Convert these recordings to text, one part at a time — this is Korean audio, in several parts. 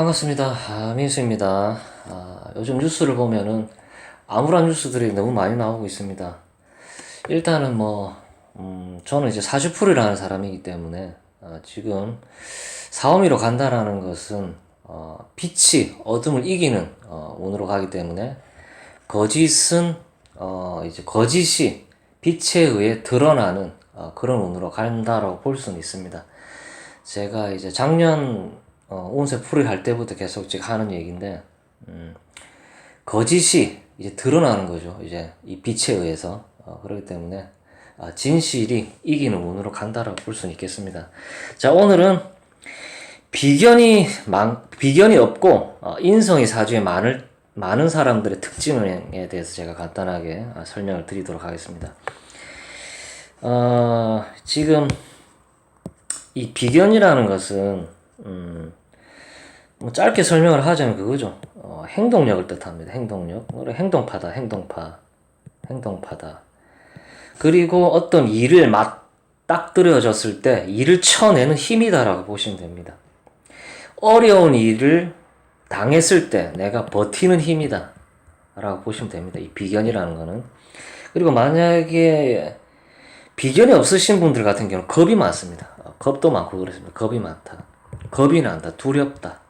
반갑습니다. 아, 민수입니다. 아, 요즘 뉴스를 보면은 암울한 뉴스들이 너무 많이 나오고 있습니다. 일단은 뭐, 음, 저는 이제 사주풀이라는 사람이기 때문에 아, 지금 사오미로 간다라는 것은 어, 빛이 어둠을 이기는 어, 운으로 가기 때문에 거짓은 어, 이제 거짓이 빛에 의해 드러나는 어, 그런 운으로 간다라고 볼 수는 있습니다. 제가 이제 작년 어, 운세 풀이 할 때부터 계속 지금 하는 얘기인데 음, 거짓이 이제 드러나는 거죠. 이제 이 빛에 의해서 어, 그렇기 때문에 아, 진실이 이기는 운으로 간다라고 볼 수는 있겠습니다. 자 오늘은 비견이 많, 비견이 없고 어, 인성이 사주에 많을 많은 사람들의 특징에 대해서 제가 간단하게 아, 설명을 드리도록 하겠습니다. 어, 지금 이 비견이라는 것은 음, 뭐 짧게 설명을 하자면 그거죠. 어, 행동력을 뜻합니다. 행동력. 그래, 행동파다, 행동파, 행동파다. 그리고 어떤 일을 맞닥뜨려졌을 때 일을 쳐내는 힘이다라고 보시면 됩니다. 어려운 일을 당했을 때 내가 버티는 힘이다. 라고 보시면 됩니다. 이 비견이라는 거는. 그리고 만약에 비견이 없으신 분들 같은 경우는 겁이 많습니다. 어, 겁도 많고 그렇습니다. 겁이 많다. 겁이 난다. 두렵다.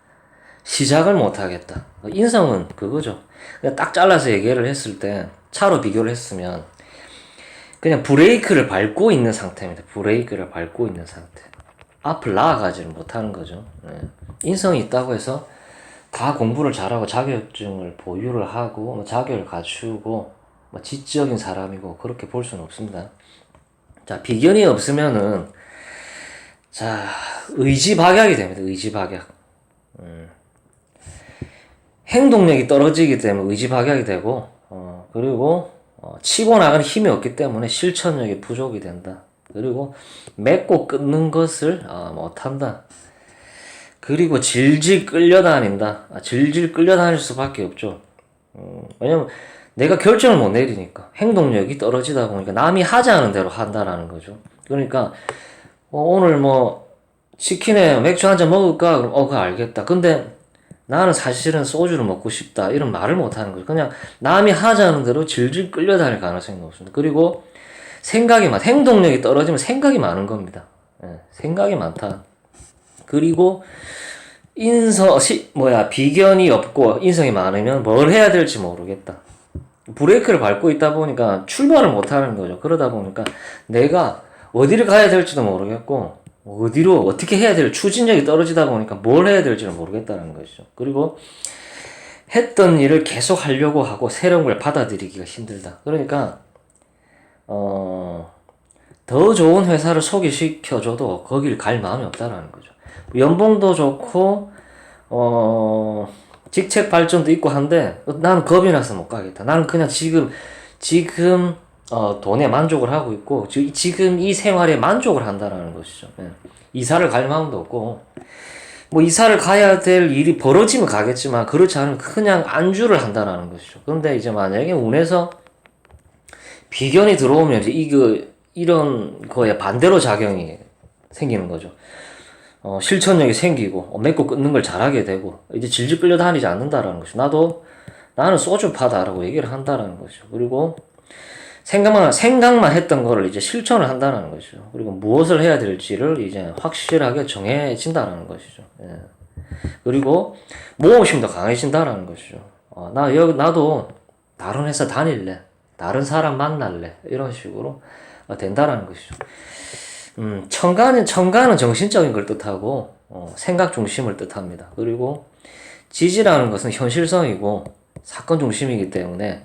시작을 못하겠다. 인성은 그거죠. 그냥 딱 잘라서 얘기를 했을 때 차로 비교를 했으면 그냥 브레이크를 밟고 있는 상태입니다. 브레이크를 밟고 있는 상태. 앞을 나아가지를 못하는 거죠. 네. 인성이 있다고 해서 다 공부를 잘하고 자격증을 보유를 하고 뭐 자격을 갖추고 뭐 지적인 사람이고 그렇게 볼 수는 없습니다. 자 비견이 없으면은 자 의지 박약이 됩니다. 의지 박약. 음. 행동력이 떨어지기 때문에 의지박약이 되고 어, 그리고 어, 치고 나가는 힘이 없기 때문에 실천력이 부족이 된다. 그리고 맺고 끊는 것을 어, 못한다. 그리고 질질 끌려다닌다. 아, 질질 끌려다닐 수밖에 없죠. 음, 왜냐면 내가 결정을 못 내리니까 행동력이 떨어지다 보니까 남이 않은 대로 한다라는 거죠. 그러니까 어, 오늘 뭐 치킨에 맥주 한 잔 먹을까? 그럼 어, 그거 알겠다. 근데 나는 사실은 소주를 먹고 싶다. 이런 말을 못 하는 거죠. 그냥 남이 하자는 대로 질질 끌려다닐 가능성이 높습니다. 그리고 생각이 많, 행동력이 떨어지면 생각이 많은 겁니다. 예, 생각이 많다. 그리고 인서, 시, 뭐야, 비견이 없고 인성이 많으면 뭘 해야 될지 모르겠다. 브레이크를 밟고 있다 보니까 출발을 못 하는 거죠. 그러다 보니까 내가 어디를 가야 될지도 모르겠고, 어디로 어떻게 해야 될 추진력이 떨어지다 보니까 뭘 해야 될지를 모르겠다는 것이죠. 그리고 했던 일을 계속 하려고 하고 새로운 걸 받아들이기가 힘들다. 그러니까 어, 더 좋은 회사를 소개시켜줘도 거길 갈 마음이 없다라는 거죠. 연봉도 좋고 어, 직책 발전도 있고 한데 나는 겁이 나서 못 가겠다. 나는 그냥 지금 지금 어, 돈에 만족을 하고 있고 지, 지금 이 생활에 만족을 한다라는 것이죠. 예. 이사를 갈 마음도 없고 뭐 이사를 가야 될 일이 벌어지면 가겠지만 그렇지 않으면 그냥 안주를 한다라는 것이죠. 그런데 이제 만약에 운에서 비견이 들어오면 이제 이거 이런 거에 반대로 작용이 생기는 거죠. 어, 실천력이 생기고 어, 맺고 끊는 걸 잘하게 되고 이제 질질 끌려다니지 않는다라는 것이죠. 나도 나는 소주파다라고 얘기를 한다라는 것이죠. 그리고 생각만 생각만 했던 거를 이제 실천을 한다는 것이죠. 그리고 무엇을 해야 될지를 이제 확실하게 정해진다는 것이죠. 예. 그리고 모험심도 강해진다는 것이죠. 어, 나 여기 나도 다른 회사 다닐래, 다른 사람 만날래 이런 식으로 어, 된다는 것이죠. 음, 청가는 청가는 정신적인 걸 뜻하고 어, 생각 중심을 뜻합니다. 그리고 지지라는 것은 현실성이고 사건 중심이기 때문에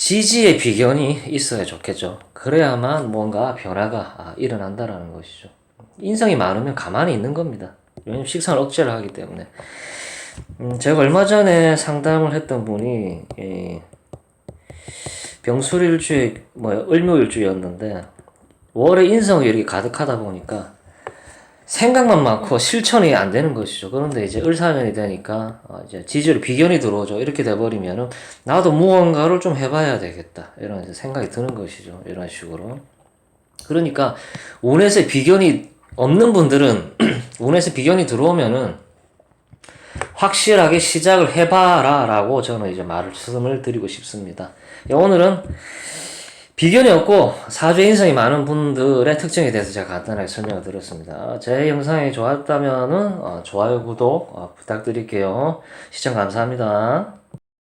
지지의 비견이 있어야 좋겠죠. 그래야만 뭔가 변화가 아, 일어난다라는 것이죠. 인성이 많으면 가만히 있는 겁니다. 왜냐면 식상을 억제를 하기 때문에. 음, 제가 얼마 전에 상담을 했던 분이 이 병술일주에 뭐 을묘일주였는데 월에 인성이 이렇게 가득하다 보니까 생각만 많고 실천이 안 되는 것이죠. 그런데 이제 을사년이 되니까 어, 이제 지지로 비견이 들어오죠. 이렇게 돼버리면은 나도 무언가를 좀 해봐야 되겠다 이런 생각이 드는 것이죠. 이런 식으로. 그러니까 운에서 비견이 없는 분들은 운에서 비견이 들어오면은 확실하게 시작을 해봐라 라고 저는 이제 말씀을 드리고 싶습니다. 예, 오늘은 비견이 없고 사주에 인성이 많은 분들의 특징에 대해서 제가 간단하게 설명을 드렸습니다. 제 영상이 좋았다면은 어, 좋아요, 구독 어, 부탁드릴게요. 시청 감사합니다.